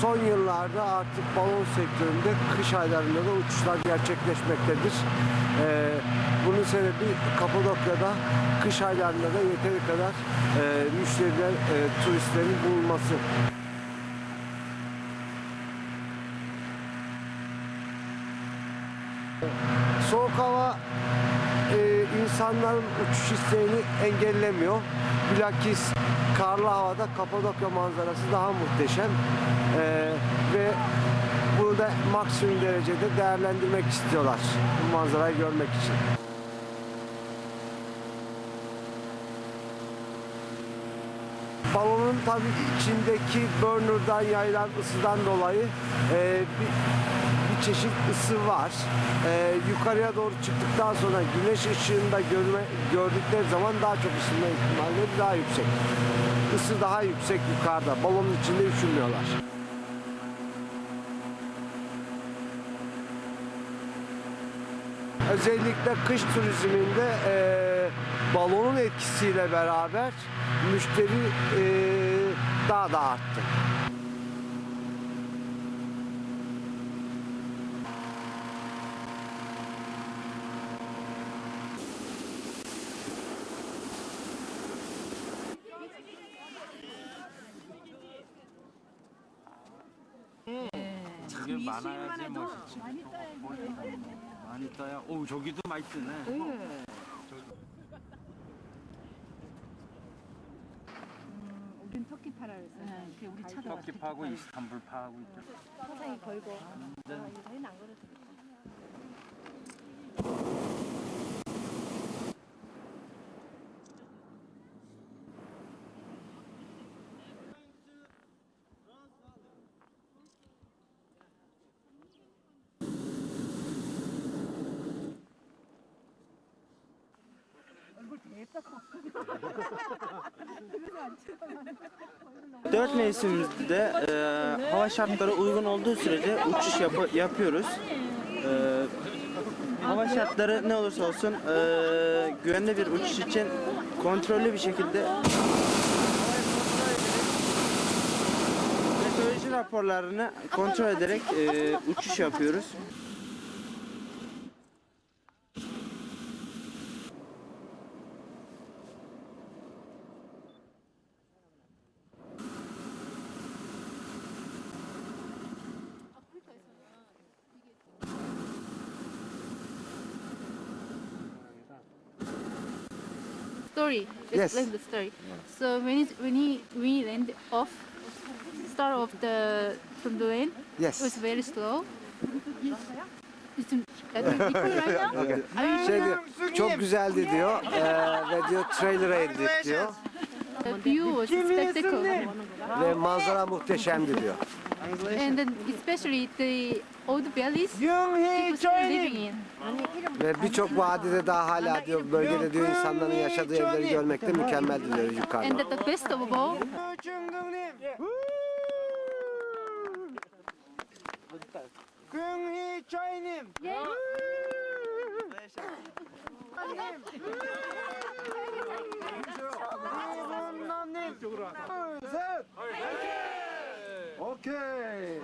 son yıllarda artık balon sektöründe kış aylarında da uçuşlar gerçekleşmektedir. Ee, bunun sebebi Kapadokya'da kış aylarında da yeteri kadar e, müşteriler, e, turistlerin bulunması. Soğuk hava e, insanların uçuş isteğini engellemiyor. Bilakis karlı havada Kapadokya manzarası daha muhteşem. E, ve bunu da maksimum derecede değerlendirmek istiyorlar. Bu manzarayı görmek için. Balonun tabii içindeki burner'dan yayılan ısıdan dolayı e, bir, bir çeşit ısı var. E, yukarıya doğru çıktıktan sonra güneş ışığında görme, gördükleri zaman daha çok ısınma ihtimalleri daha yüksek. Isı daha yüksek yukarıda. Balonun içinde üşümüyorlar. Özellikle kış turizminde e, balonun etkisiyle beraber müşteri e, daha da arttı. 이게 많아야지 멋있지. 많이 떠야. 오 저기도 많이 뜨네. 우린 터키 파라 그랬어. 그 우리 차도 터키 파고 이스탄불 파고 있죠. 사장이 걸고. 아, 이거 저희는 안 걸어도 되겠다. Dört mevsimimizde e, hava şartları uygun olduğu sürece uçuş yapı- yapıyoruz. E, hava şartları ne olursa olsun e, güvenli bir uçuş için kontrollü bir şekilde meteoroloji raporlarını kontrol ederek e, uçuş yapıyoruz. Story. Yes. Explain the story. So when it, when he we land off, start of the from the lane, it was Yes. very slow. It's right now. Okay. Şey diyor, çok güzeldi diyor eee, ve diyor trailer'a indik diyor ve manzara muhteşemdi diyor. And especially the old valleys people living in. Ve birçok vadide daha hala diyor bölgede diyor insanların yaşadığı evleri görmekte mükemmeldi diyor And yukarıda. that the best of all, Gün hiç aynım. 둘셋! 네. 오케이!